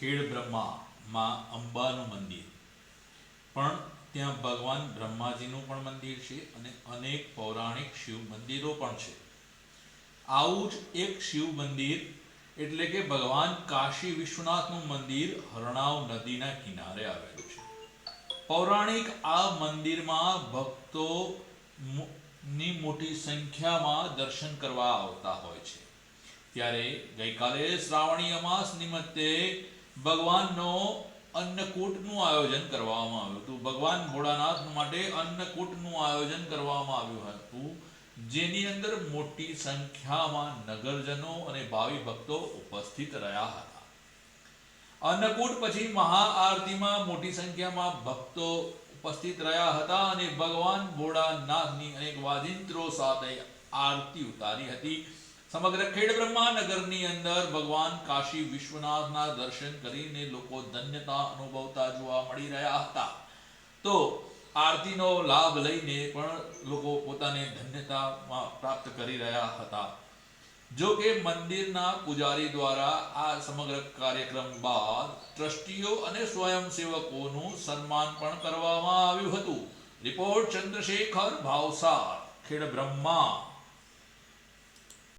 ખેડ બ્રહ્મા અંબાનું મંદિર. પણ ત્યાં ભગવાન બ્રહ્માજીનું પણ મંદિર છે અને અનેક પૌરાણિક શિવ મંદિરો પણ છે. આવું જ એક શિવ મંદિર એટલે કે ભગવાન કાશી વિશ્વનાથનું મંદિર હરણાવ નદીના કિનારે આવેલું છે. પૌરાણિક આ મંદિરમાં ભક્તો ની મોટી સંખ્યામાં દર્શન કરવા આવતા હોય છે. ત્યારે ગઈકાલે શ્રાવણી અમાસ નિમિત્તે ભગવાનનો અન્નકૂટનું આયોજન કરવામાં આવ્યું હતું. ભગવાન ભોળાનાથ માટે અન્નકૂટનું આયોજન કરવામાં આવ્યું હતું, જેની અંદર મોટી સંખ્યામાં નગરજનો અને ભાવિ ભક્તો ઉપસ્થિત રહ્યા હતા. અન્નકૂટ પછી મહાઆરતીમાં મોટી સંખ્યામાં ભક્તો ઉપસ્થિત રહ્યા હતા અને ભગવાન ભોળાનાથની અનેક વાજિંત્રો સાથે આરતી ઉતારી હતી. સમગ્ર ખેડબ્રહ્મા નગરની અંદર ભગવાન કાશી વિશ્વનાથના દર્શન કરીને લોકો ધન્યતા અનુભવતા જોવા મળી રહ્યા હતા. તો આરતીનો લાભ લઈને પણ લોકો પોતાને ધન્યતામાં પ્રાપ્ત કરી રહ્યા હતા. જો કે મંદિરના પૂજારી દ્વારા આ સમગ્ર કાર્યક્રમ બાદ ટ્રસ્ટીઓ અને સ્વયંસેવકોનું સન્માન પણ કરવામાં આવ્યું હતું. રિપોર્ટ ચંદ્રશેખર ભાવસાર, ખેડ બ્રહ્મા.